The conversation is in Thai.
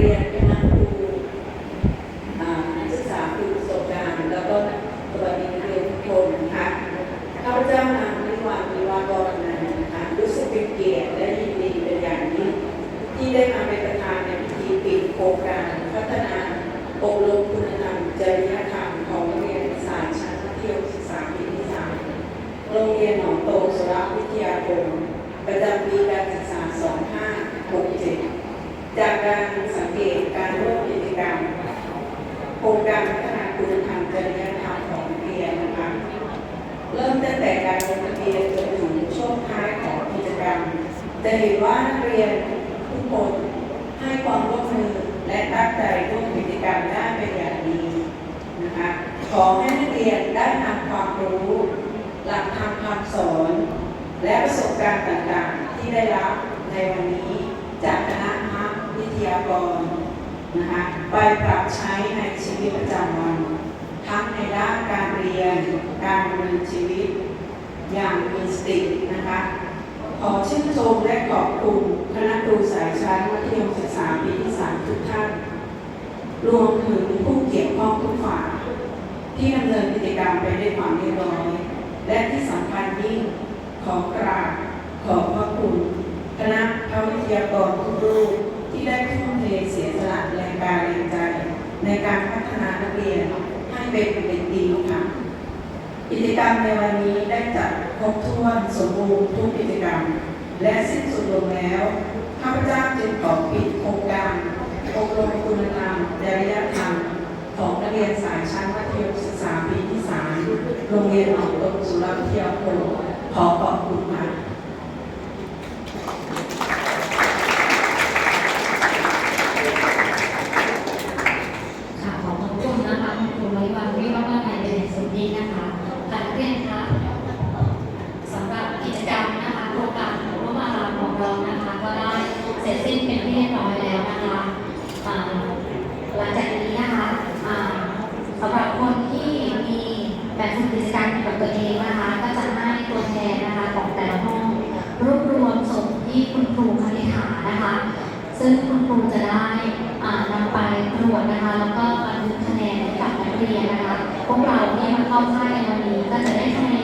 รียนคณะครูอ่านักศึกษาผู้ประสบการณ์แล้วก็สวัสดีนักเรียนทุกคนนะคะข้าพเจ้านางนิวันนิวากรนันนะคะรู้สึกเป็นเกียรติและยินดีเป็นอย่างยิ่งที่ได้มาเป็นประธานในพิธีปิดโครงการพัฒนาอบรมคุณธรรมจริยธรรมของนักเรียนสายชั้นมัธยมศึกษาปีที่สามโรงเรียนหนองโตสุรวิทยาคมประจำปีการศึกษา 2567 จากการสังเกตการร่วมกิจกรรม โครงการพัฒนาคุณธรรมจริยธรรมของนักเรียนนะคะ เริ่มตั้งแต่การลงทะเบียนจนถึงช่วงท้ายของกิจกรรม จะเห็นว่านักเรียนทุกคนให้ความร่วมมือและตั้งใจร่วมกิจกรรมได้เป็นอย่างดีนะคะ ขอให้นักเรียนได้นำความรู้ หลักธรรมคำสอน และประสบการณ์ต่างๆ ที่ได้รับในวันนี้จากคณะมรวิทยากรนะคะไปปรับใช้ ตประจำวัน ทั้งในด้านการเรียน การดำเนินชีวิต อย่างมีสตินะคะ ขอชื่นชมและขอบคุณคณะครูสายชั้นมัธยมศึกษาปีที่สามทุกท่าน รวมถึงผู้เกี่ยวข้องทุกฝ่ายที่ดำเนินกิจกรรมไปด้วยความเรียบร้อย และที่สำคัญยิ่งขอกราบขอบพระคุณคณะพระวิทยากรทุกรูปที่ได้ทุ่มเทเสียสละแรงกายแรงใจ ในการพัฒนานักเรียนให้เป็นเด็กดีค่ะกิจกรรมในวันนี้ได้จัดครบถ้วนสมบูรณ์ทุกกิจกรรม และสิ้นสุดลงแล้วข้าพเจ้าจึงขอปิดโครงการอบรมคุณธรรมจริยธรรมของนักเรียนสายชั้นมัธยมศึกษาปีที่สามโรงเรียนหนองตมสุรวิทยาคมขอขอบคุณค่ะค่ะขอบคุณนะคะคุณไว้วันวิวัฒนาไทยเป็นอย่างสุดยิ่งนะคะค่ะนักเรียนคะสำหรับกิจกรรมนะคะโครงการของร่วมอารามของเรานะคะ ก็ได้เสร็จสิ้นเป็นที่เรียบร้อยแล้วนะคะอ่าหลังจากนี้นะคะอ่าสำหรับคนที่มีแบบฝึกกิจกรรมเกี่ยวกับ ตัวเองนะคะก็จะให้ตัวแทนนะคะของแต่ละห้องรวบรวมส่งที่คุณครูคณิฐานะคะ ซึ่งคุณครูจะได้อ่านำไปตรวจนะคะ แล้วก็บันทึกคะแนนให้กับนักเรียนนะคะ พวกเราที่มาเข้าค่ายในวันนี้ก็จะได้คะแนน